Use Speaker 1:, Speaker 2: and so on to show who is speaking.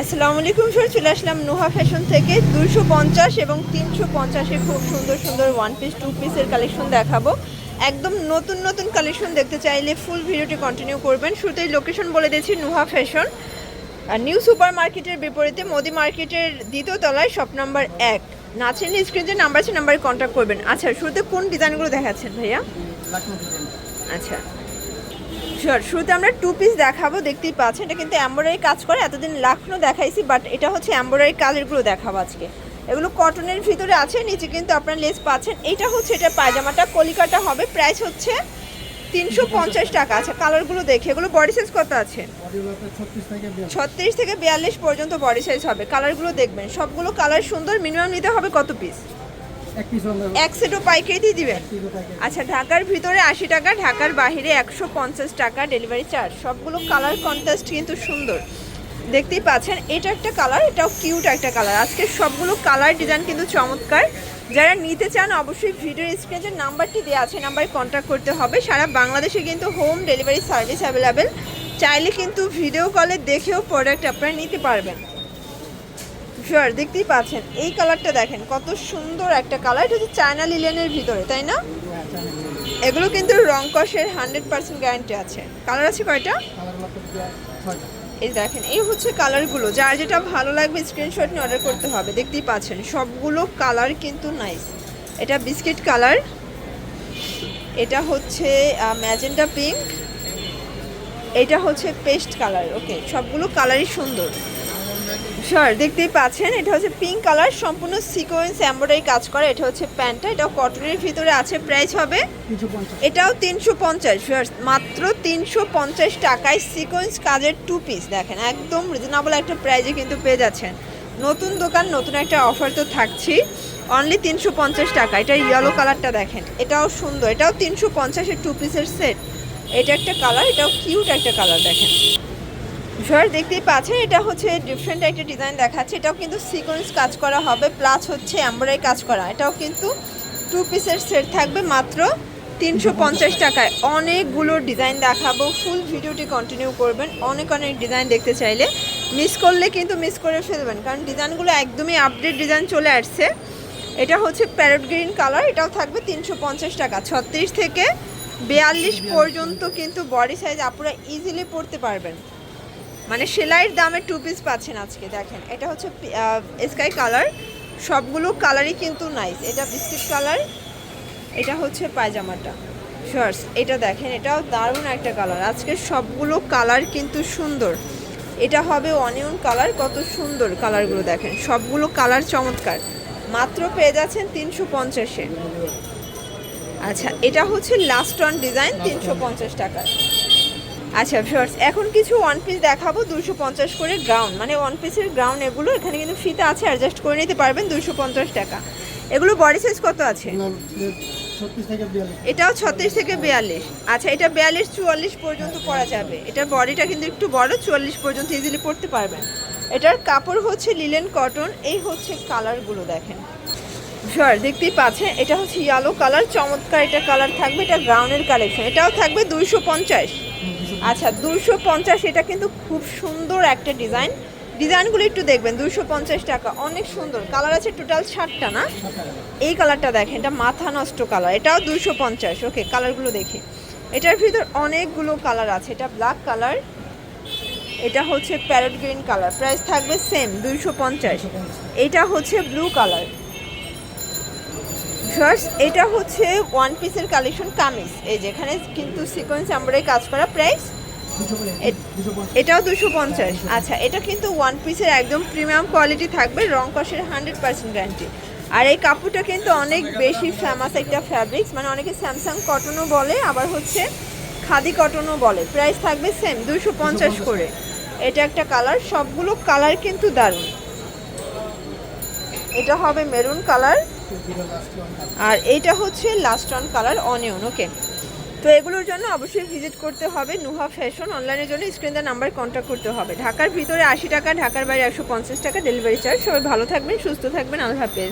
Speaker 1: আসসালামু আলাইকুম স্যার চলে আসলাম নোহা ফ্যাশন থেকে। দুশো পঞ্চাশ এবং তিনশো পঞ্চাশে খুব সুন্দর সুন্দর ওয়ান পিস টু পিসের কালেকশন দেখাবো। একদম নতুন নতুন কালেকশন দেখতে চাইলে ফুল ভিডিওটি কন্টিনিউ করবেন। শুরুতেই লোকেশন বলে দিয়েছি নুহা ফ্যাশন। আর নিউ সুপার মার্কেটের বিপরীতে মোদি মার্কেটের দ্বিতীয় তলায় শপ নাম্বার এক। নাচেন স্ক্রিন যে নাম্বার আছে নাম্বারে কন্ট্যাক্ট করবেন। আচ্ছা শুরুতে কোন ডিজাইনগুলো দেখাচ্ছেন ভাইয়া? আচ্ছা। শুরুতে আমরা টু পিস দেখাবো, দেখতেই পাচ্ছেন, এটা কিন্তু এম্ব্রয়ডারি কাজ করে, এতদিন লাখনো দেখাইছি বাট এটা হচ্ছে এম্ব্রয়ডারি কালারগুলো দেখাবো আজকে। এগুলো কটনের ভিতরে আছে, নিচে কিন্তু আপনার লেস পাচ্ছেন। এটা হচ্ছে, এটা পায়জামাটা, কলিকাটা হবে প্রাইস হচ্ছে তিনশো পঞ্চাশ টাকা। আছে কালারগুলো দেখে, এগুলো বডি সাইজ কত আছে? ছত্রিশ থেকে বিয়াল্লিশ পর্যন্ত বডি সাইজ হবে, কালারগুলো দেখবেন। সবগুলো কালার সুন্দর মিনিমাম নিতে হবে কত পিস এক সেটও পাইকারি দিয়ে দিবেন? আচ্ছা ঢাকার ভিতরে আশি টাকা ঢাকার বাইরে একশো পঞ্চাশ টাকা ডেলিভারি চার্জ। সবগুলো কালার কন্ট্রাস্ট কিন্তু সুন্দর। দেখতেই পাচ্ছেন এটা একটা কালার এটাও কিউট একটা কালার। আজকে সবগুলো কালার ডিজাইন কিন্তু চমৎকার। যারা নিতে চান অবশ্যই ভিডিও স্ক্রিনে নাম্বারটি দেওয়া আছে নাম্বারে কন্ট্যাক্ট করতে হবে। সারা বাংলাদেশে কিন্তু হোম ডেলিভারি সার্ভিস অ্যাভেলেবেল চাইলে কিন্তু ভিডিও কলে দেখেও প্রোডাক্ট আপনারা নিতে পারবেন। শিওর দেখতেই পাচ্ছেন। এই কালারটা দেখেন কত সুন্দর একটা কালার এটা হচ্ছে চায়না লিলেনের ভিতরে তাই না? এগুলো কিন্তু রং কষের হান্ড্রেড পার্সেন্ট গ্যারান্টি আছে। কালার আছে কয়টা? এই দেখেন এই হচ্ছে কালারগুলো যার যেটা ভালো লাগবে স্ক্রিনশট নিয়ে অর্ডার করতে হবে। দেখতেই পাচ্ছেন সবগুলো কালার কিন্তু নাইস এটা বিস্কিট কালার এটা হচ্ছে ম্যাজেন্ডা পিঙ্ক এটা হচ্ছে পেস্ট কালার ওকে সবগুলো কালারই সুন্দর। স্যার দেখতেই পাচ্ছেন এটা হচ্ছে পিঙ্ক কালার সম্পূর্ণ সিকোয়েন্স এমব্রয়ডারি কাজ করে এটা হচ্ছে প্যান্টটা এটাও কটনের ভিতরে আছে প্রাইস হবে এটাও তিনশো পঞ্চাশ মাত্র তিনশো পঞ্চাশ টাকায় সিকোয়েন্স কাজের টু পিস দেখেন একদম রিজনেবল একটা প্রাইজে কিন্তু পেয়ে যাচ্ছেন। নতুন দোকান নতুন একটা অফার তো থাকছি অনলি তিনশো পঞ্চাশ টাকা এটা ইয়েলো কালারটা দেখেন এটাও সুন্দর এটাও তিনশো পঞ্চাশের টু পিসের সেট এটা একটা কালার এটাও কিউট একটা কালার দেখেন। স্যার দেখতেই পাচ্ছেন, এটা হচ্ছে ডিফারেন্ট একটা ডিজাইন দেখাচ্ছে। এটাও কিন্তু সিকোয়েন্স কাজ করা হবে প্লাস হচ্ছে এমব্রয়ডারি কাজ করা। এটাও কিন্তু টু পিসের সেট থাকবে মাত্র তিনশো পঞ্চাশ টাকায়। অনেকগুলো ডিজাইন দেখাবো ফুল ভিডিওটি কন্টিনিউ করবেন। অনেক অনেক ডিজাইন দেখতে চাইলে। মিস করলে কিন্তু মিস করে ফেলবেন, কারণ ডিজাইনগুলো একদমই আপডেট ডিজাইন চলে আসছে। এটা হচ্ছে প্যারট গ্রিন কালার এটাও থাকবে তিনশো পঞ্চাশ টাকা। ছত্রিশ থেকে বিয়াল্লিশ পর্যন্ত কিন্তু বডি সাইজ আপনারা ইজিলি পড়তে পারবেন। মানে সেলাইয়ের দামে টু পিস পাচ্ছেন আজকে, দেখেন। এটা হচ্ছে স্কাই কালার সবগুলো কালারই কিন্তু নাইস এটা বিস্কিট কালার এটা হচ্ছে পায়জামাটা। শর্টস এটা দেখেন, এটাও দারুণ একটা কালার আজকে সবগুলো কালার কিন্তু সুন্দর। এটা হবে অনিয়ন কালার কত সুন্দর কালারগুলো দেখেন। সবগুলো কালার চমৎকার। মাত্র পেয়ে যাচ্ছেন তিনশো পঞ্চাশে। আচ্ছা এটা হচ্ছে লাস্ট ওয়ান ডিজাইন তিনশো পঞ্চাশ টাকায় আচ্ছা ভিউয়ার্স এখন কিছু ওয়ান পিস দেখাবো দুশো পঞ্চাশ করে গ্রাউন্ড মানে ওয়ান পিসের গ্রাউন্ড এগুলো এখানে কিন্তু ফিতে আছে অ্যাডজাস্ট করে নিতে পারবেন দুশো পঞ্চাশ টাকা। এগুলো বডি সাইজ কত আছে? এটাও ছত্রিশ থেকে বিয়াল্লিশ। আচ্ছা এটা বিয়াল্লিশ চুয়াল্লিশ পর্যন্ত পরা যাবে। এটা বডিটা কিন্তু একটু বড় চুয়াল্লিশ পর্যন্ত ইজিলি পড়তে পারবেন। এটার কাপড় হচ্ছে লিলেন কটন এই হচ্ছে কালারগুলো দেখেন। শিওর দেখতেই পাচ্ছেন এটা হচ্ছে ইয়েলো কালার চমৎকার এটা কালার থাকবে এটা গ্রাউন্ডের কালেকশন এটাও থাকবে দুইশো পঞ্চাশ। আচ্ছা দুশো পঞ্চাশ, এটা কিন্তু খুব সুন্দর একটা ডিজাইন। ডিজাইনগুলো একটু দেখবেন দুশো পঞ্চাশ টাকা, অনেক সুন্দর। কালার আছে টোটাল ষাটটা, না? এই কালারটা দেখেন, এটা মাথা নষ্ট কালার, এটাও দুশো পঞ্চাশ। ওকে, কালারগুলো দেখি। এটার ভিতর অনেকগুলো কালার আছে, এটা ব্ল্যাক কালার, এটা হচ্ছে প্যারট গ্রিন কালার, প্রাইস থাকবে সেম, দুইশো পঞ্চাশ। এটা হচ্ছে ব্লু কালার। ফার্স্ট এটা হচ্ছে ওয়ান পিসের কালেকশন কামিজ। এই যেখানে কিন্তু সিকোয়েন্স আমরা কাজ করা প্রাইস এটাও দুশো পঞ্চাশ। আচ্ছা এটা কিন্তু ওয়ান পিসের একদম প্রিমিয়াম কোয়ালিটি থাকবে, রং কষের হান্ড্রেড পার্সেন্ট গ্যারান্টি আর এই কাপড়টা কিন্তু অনেক বেশি ফেমাস একটা ফ্যাব্রিক্স মানে অনেকে স্যামসাং কটনও বলে, আবার হচ্ছে খাদি কটনও বলে। প্রাইস থাকবে সেম দুশো পঞ্চাশ করে। এটা একটা কালার সবগুলো কালার কিন্তু দারুণ। এটা হবে মেরুন কালার আর এইটা হচ্ছে last on colour onion okay তো এগুলোর জন্য অবশ্যই ভিজিট করতে হবে নুহা ফ্যাশন অনলাইনের জন্য। স্ক্রিন স্ক্রিনের নাম্বার কন্ট্যাক্ট করতে হবে। ঢাকার ভিতরে আশি টাকা, ঢাকার বাইরে একশো পঞ্চাশ টাকা ডেলিভারি চার্জ সবাই ভালো থাকবেন, সুস্থ থাকবেন। আল্লাহ হাফেজ।